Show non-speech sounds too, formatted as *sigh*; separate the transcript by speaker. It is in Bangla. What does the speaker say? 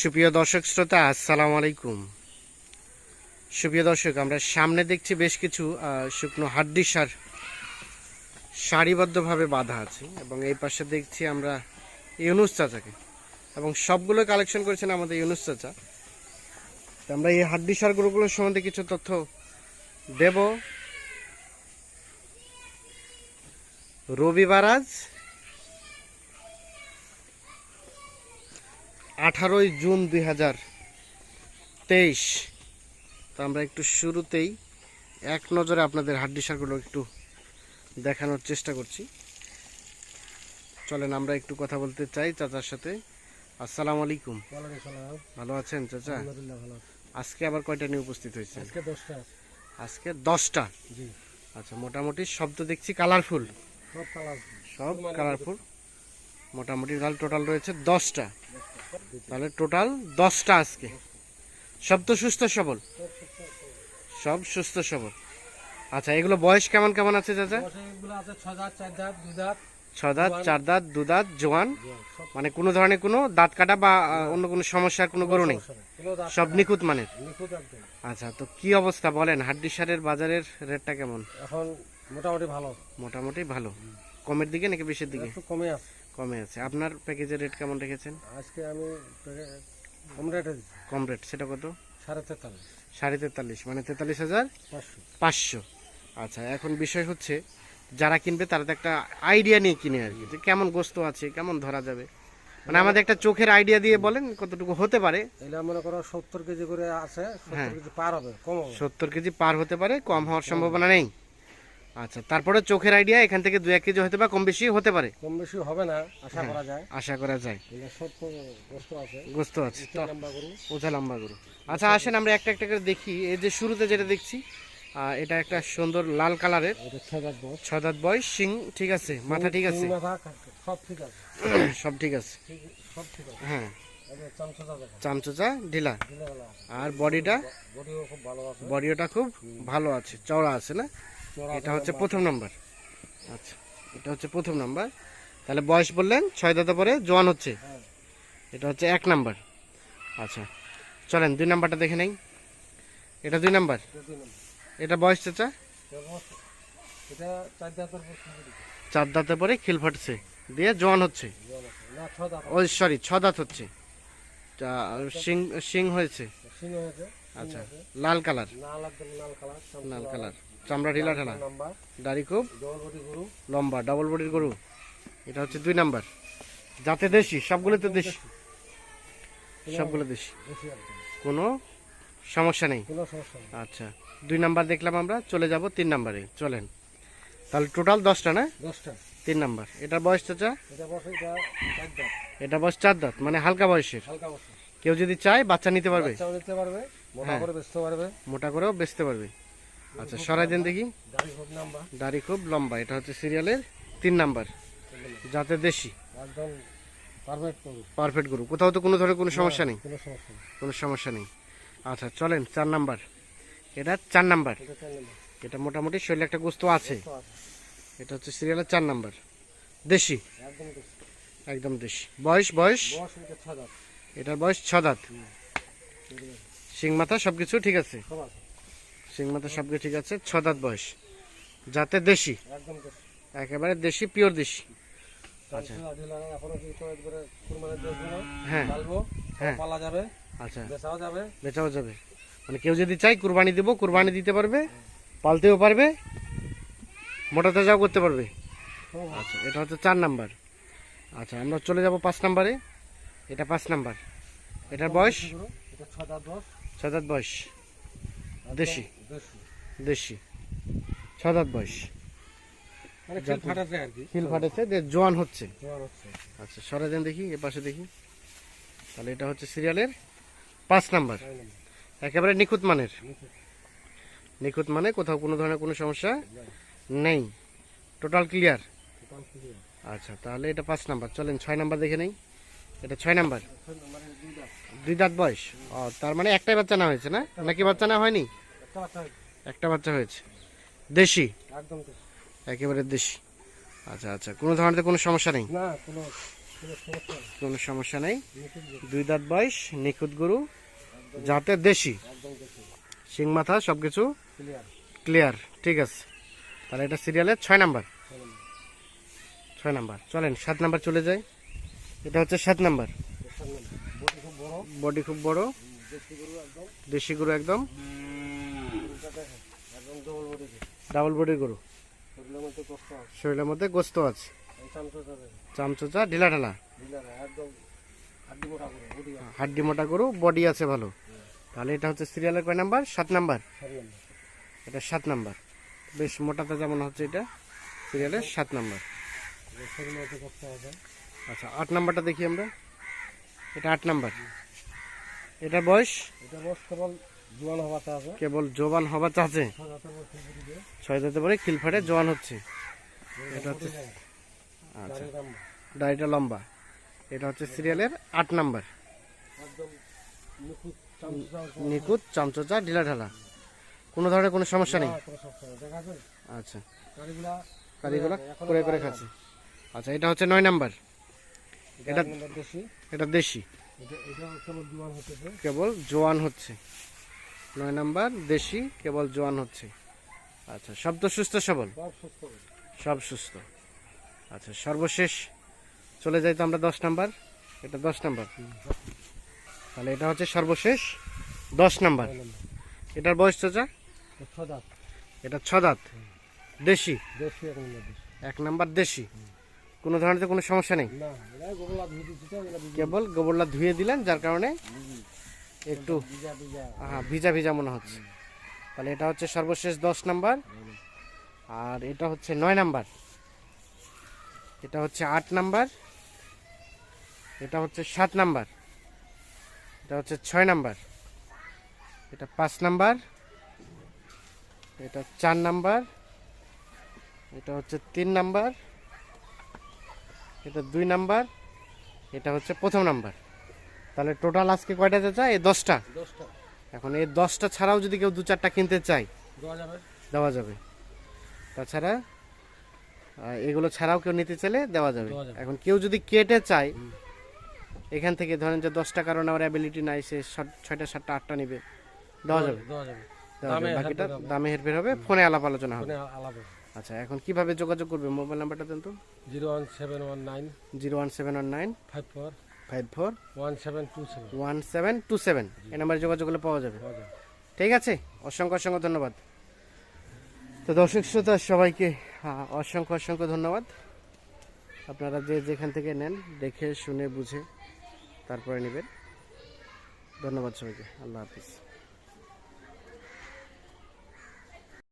Speaker 1: সুপ্রিয় দর্শক শ্রোতা, আসসালামু আলাইকুম। সুপ্রিয় দর্শক, আমরা সামনে দেখছি বেশ কিছু শুকনো হাড্ডি সার, সারিবদ্ধভাবে বাঁধা আছে এবং এই পাশে দেখছি আমরা ইউনুস চাচাকে এবং সবগুলো কালেকশন করেছেন আমাদের ইউনুস চাচা। আমরা এই হাড্ডি সারগুলোগুলোর সম্বন্ধে কিছু তথ্য দেব। রবিবার আজ আঠারোই জুন দুই হাজার তেইশ। তো আমরা একটু শুরুতেই এক নজরে আপনাদের হাড্ডি সারগুলো একটু দেখানোর চেষ্টা করছি। চলেন আমরা একটু কথা বলতে চাই চাচার সাথে। আসসালামু আলাইকুম। ভালো আছেন চাচা। আজকে আবার কয়টা নিয়ে উপস্থিত হয়েছে
Speaker 2: আজকে দশটা
Speaker 1: আচ্ছা মোটামুটি শব্দ দেখছি কালারফুল।
Speaker 2: সব কালার
Speaker 1: সব কালারফুল। মোটামুটি তাহলে টোটাল রয়েছে দশটা। তাহলে টোটাল দশটা আজকে। সব তো সুস্থ সবল? সব সুস্থ সবল। আচ্ছা এগুলো বয়স কেমন কেমন আছে চাচা? ছ দাঁত চার দাঁত দু দাঁত। জোয়ান। মানে কোনো ধরনের কোনো দাঁত কাটা বা অন্য কোনো সমস্যার কোনো গরু নেই? সব নিখুঁত মানের?
Speaker 2: একদম।
Speaker 1: আচ্ছা তো কি অবস্থা বলেন? হাড্ডি সারের বাজারের রেটটা কেমন?
Speaker 2: এখন মোটামুটি ভালো।
Speaker 1: মোটামুটি ভালো। কমের দিকে নাকি বেশির দিকে?
Speaker 2: কমে আছে।
Speaker 1: কমে আছে। আপনার প্যাকেজের রেট কেমন রেখেছেন?
Speaker 2: আজকে আমি কম রেটে
Speaker 1: কম রেট সেটা কত?
Speaker 2: সাড়ে তেতাল্লিশ।
Speaker 1: সাড়ে তেতাল্লিশ মানে তেতাল্লিশ হাজার
Speaker 2: পাঁচশো।
Speaker 1: পাঁচশো। আচ্ছা এখন বিষয় হচ্ছে যারা কিনবে তারা তো একটা আইডিয়া নিয়ে কিনে আর কি। যে কেমন গোস্ত আছে কেমন ধরা যাবে? মানে আমাদের একটা চোখের আইডিয়া দিয়ে বলেন কতটুকু হতে পারে।
Speaker 2: এগুলো মনে করো সত্তর কেজি করে আছে
Speaker 1: হ্যাঁ।
Speaker 2: সত্তর কেজি পার হবে কম
Speaker 1: সত্তর কেজি পার হতে পারে কম হওয়ার সম্ভাবনা নেই। আচ্ছা তারপরে চোখের আইডিয়া এখান থেকে দু এক কেজি হতে বা কম বেশি হতে পারে।
Speaker 2: কম বেশি হবে না আশা
Speaker 1: হ্যাঁ।
Speaker 2: করা যায়।
Speaker 1: আশা করা যায়।
Speaker 2: বস্তু আছে।
Speaker 1: গোস্ত আছে
Speaker 2: লম্বা
Speaker 1: ওঝা লম্বা গরু। আচ্ছা আসেন আমরা একটা একটা করে দেখি। এই যে শুরুতে যেটা দেখছি এটা একটা সুন্দর লাল কালারের।
Speaker 2: এটা ছয় দাঁত বস
Speaker 1: বয়স শিং ঠিক আছে মাথা ঠিক আছে?
Speaker 2: সব ঠিক আছে। *clears throat*
Speaker 1: সব ঠিক আছে। হ্যাঁ। চামচোচা ঢিলা। আর বডিটা?
Speaker 2: বডিও খুব ভালো আছে।
Speaker 1: বডিওটা খুব ভালো আছে চওড়া আছে না? এটা হচ্ছে প্রথম নাম্বার। আচ্ছা এটা হচ্ছে প্রথম নাম্বার। তাহলে বয়স বললেন ছয় দাঁতে পরে জোয়ান হচ্ছে।
Speaker 2: হ্যাঁ।
Speaker 1: এটা হচ্ছে এক নাম্বার। আচ্ছা চলেন দুই নাম্বারটা দেখে নেই। এটা দুই নাম্বার?
Speaker 2: এটা
Speaker 1: বয়স চাচা?
Speaker 2: এটা চার দিতে।
Speaker 1: পরে খিল ফাটছে। দিয়ে জোয়ান হচ্ছে। ওই সরি ছ দাঁত হচ্ছে। তা শিং শিং হয়েছে।
Speaker 2: সিং হয়েছে।
Speaker 1: আচ্ছা লাল কালার।
Speaker 2: লাল কালার।
Speaker 1: লাল কালার। চামড়া ঢিলা
Speaker 2: লম্বা
Speaker 1: দাড়ি খুব।
Speaker 2: বডি গরু।
Speaker 1: লম্বা ডাবল বডির গরু। এটা হচ্ছে দুই নাম্বার। যাতে দেশি সবগুলো তো দেশি। সবগুলো দেশি। কোনো সমস্যা নেই। আচ্ছা দুই নাম্বার দেখলাম আমরা চলে যাব তিন নাম্বারে। চলেন। তাহলে টোটাল দশটা না?
Speaker 2: দশটা।
Speaker 1: তিন নাম্বার। এটার বয়স চাচা?
Speaker 2: এটা এটা
Speaker 1: এটা বয়স চার দাঁত মানে হালকা বয়সের। কেউ যদি চায় বাচ্চা নিতে পারবে। হ্যাঁ।
Speaker 2: পারবে।
Speaker 1: মোটা করেও বেচতে পারবে। আচ্ছা সরাই দেন দেখি। দাড়ি খুব লম্বা, এটা হচ্ছে সিরিয়ালের তিন নাম্বার। যাতে দেশি।
Speaker 2: পারফেক্ট
Speaker 1: গরু। কোথাও তো কোনো ধরনের কোনো সমস্যা নেই?
Speaker 2: কোনো সমস্যা নেই।
Speaker 1: আচ্ছা চলেন, চার নাম্বার। এটা চার নাম্বার।
Speaker 2: এটা
Speaker 1: মোটামুটি শরীরে একটা গোস্ত আছে। এটা হচ্ছে সিরিয়ালের চার নাম্বার। দেশি?
Speaker 2: একদম
Speaker 1: দেশি। বয়স বয়স? এটার বয়স ছ দাঁত। শিং মাথা সব কিছু ঠিক আছে?
Speaker 2: সব আছে
Speaker 1: মাথা সব কিছু ঠিক আছে। ছ দাঁত বয়স। যাতে দেশি। একেবারে দেশি পিওর দেশি। আচ্ছা।
Speaker 2: দিল
Speaker 1: হ্যাঁ।
Speaker 2: ডালবো
Speaker 1: হ্যাঁ।
Speaker 2: পালা যাবে।
Speaker 1: আচ্ছা।
Speaker 2: বেচাও যাবে।
Speaker 1: বেচাও যাবে। মানে কেউ যদি চাই কুরবানি দিব কুরবানি দিতে পারবে পালতেও পারবে মোটা তাজাও করতে পারবে। আচ্ছা এটা হচ্ছে চার নাম্বার। আচ্ছা আমরা চলে যাব পাঁচ নাম্বারে। এটা পাঁচ নাম্বার। এটার বয়স?
Speaker 2: ছয় দাঁত বয়স।
Speaker 1: ছ দাঁত বয়স। দেশি।
Speaker 2: দেশি।
Speaker 1: ছ দাঁত বয়স হিল ফাটেছে যে জোয়ান হচ্ছে। আচ্ছা সরে দেন দেখি এ পাশে দেখি। তাহলে এটা হচ্ছে সিরিয়ালের পাঁচ নাম্বার। একেবারে নিখুঁত মানের।
Speaker 2: নিখুঁত।
Speaker 1: মানে কোথাও কোনো ধরনের কোনো সমস্যা নেই। Total clear? আচ্ছা তাহলে এটা পাঁচ নাম্বার। চলেন ছয় নাম্বার দেখে নেই। এটা ছয় নাম্বার।
Speaker 2: দুই দাঁত।
Speaker 1: দুই দাঁত বয়স। ও তার মানে একটাই বাচ্চা না হয়েছে না? নাকি বাচ্চা না হয়নি?
Speaker 2: একটা বাচ্চা হয়েছে।
Speaker 1: দেশি?
Speaker 2: একদম
Speaker 1: একেবারে দেশি। আচ্ছা আচ্ছা কোনো ধরনের কোনো সমস্যা নেই?
Speaker 2: না কোনো কোনো সমস্যা নেই।
Speaker 1: দুই দাঁত বয়স নিখুঁত গরু যাতে দেশি? শিং মাথা সব কিছু
Speaker 2: ক্লিয়ার
Speaker 1: ঠিক আছে। তাহলে এটা সিরিয়ালের ছয় নাম্বার। ছয় নাম্বার। চলেন সাত নাম্বার চলে যাই। এটা হচ্ছে সাত নাম্বার।
Speaker 2: বডি খুব বড়। দেশি গরু একদম
Speaker 1: দেশি গরু একদম
Speaker 2: গরুটা দেখেন একদম ডবল বডি
Speaker 1: ডাবল বডির গরু।
Speaker 2: শরীরের মধ্যে
Speaker 1: গোস্ত আছে। চামচোচা ঢিলা ঢালা।
Speaker 2: হাড্ডি মোটা
Speaker 1: গরু বডি আছে। ভালো। তাহলে এটা হচ্ছে সিরিয়ালের কয় নাম্বার? সাত নাম্বার। এটা সাত নাম্বার। বেশ মোটাতে যেমন হচ্ছে এটা সিরিয়ালের সাত নাম্বার। আচ্ছা আট নাম্বারটা দেখি আমরা। এটা আট নাম্বার। এটা বয়স?
Speaker 2: এটা বস কেবল
Speaker 1: কেবল জোবান হবার চাচ্ছে
Speaker 2: ছয়
Speaker 1: দাঁতে পরে খিলফাটে জোয়ান হচ্ছে। এটা হচ্ছে আচ্ছা।
Speaker 2: গাড়ির
Speaker 1: লম্বা। এটা হচ্ছে সিরিয়ালের আট নাম্বার।
Speaker 2: নিখুঁত
Speaker 1: চামচোচা ঢিলা ঢালা। কোনো ধরনের কোনো সমস্যা নেই? আচ্ছা। করে করে খাচ্ছে। আচ্ছা এটা হচ্ছে নয় নাম্বার।
Speaker 2: এটা
Speaker 1: এটা-
Speaker 2: দেশি। কেবল জোয়ান
Speaker 1: হচ্ছে। নয় নাম্বার দেশি কেবল জোয়ান হচ্ছে। আচ্ছা সব তো সুস্থ সবল?
Speaker 2: সব সুস্থ
Speaker 1: আচ্ছা সর্বশেষ চলে যাই তো আমরা দশ নাম্বার। এটা দশ নাম্বার। তাহলে এটা হচ্ছে সর্বশেষ দশ নাম্বার। এটার বয়স চাচা
Speaker 2: এটা
Speaker 1: ছ দাঁত। দেশি?
Speaker 2: এক নম্বর দেশি।
Speaker 1: কোনো ধরনের তো কোনো সমস্যা নেই? কেবল গোবরলা ধুয়ে দিলেন যার কারণে একটু হ্যাঁ ভিজা ভিজা মনে হচ্ছে। তাহলে এটা হচ্ছে সর্বশেষ দশ নাম্বার। আর এটা হচ্ছে নয় নাম্বার। এটা হচ্ছে আট নাম্বার। এটা হচ্ছে সাত নাম্বার। এটা হচ্ছে ছয় নাম্বার। এটা পাঁচ নাম্বার। এটা চার নাম্বার। এটা হচ্ছে তিন নাম্বার। এটা দুই নাম্বার। এটা হচ্ছে প্রথম নাম্বার। তাহলে টোটাল আজকে কয়টা চাচা এই দশটা। এখন এই দশটা ছাড়াও যদি কেউ দু চারটা কিনতে চায়
Speaker 2: দেওয়া যাবে।
Speaker 1: তাছাড়া এগুলো ছাড়াও কেউ নিতে চাইলে দেওয়া যাবে। এখন কেউ যদি কেটে চায় এখান থেকে ধরেন যে দশটা কারণে আমার অ্যাবিলিটি নাই সে ছয়টা সাতটা আটটা নিবে দেওয়া যাবে। বাকিটা। দামে হেরফের হবে ফোনে আলাপ আলোচনা হবে। আচ্ছা এখন কীভাবে যোগাযোগ করবে? মোবাইল নাম্বারটা দেন তো।
Speaker 2: Zero one seven one nine
Speaker 1: zero one seven one nine
Speaker 2: five four
Speaker 1: five four?
Speaker 2: One seven two seven.
Speaker 1: One seven two seven. এই নাম্বারে যোগাযোগ করলে পাওয়া যাবে। ঠিক আছে? অসংখ্য অসংখ্য ধন্যবাদ। তো দর্শক শ্রোতা সবাইকে অসংখ্য অসংখ্য ধন্যবাদ। আপনারা যে যেখান থেকে নেন দেখে শুনে বুঝে তারপরে নেবেন। ধন্যবাদ সবাইকে। আল্লাহ হাফিজ।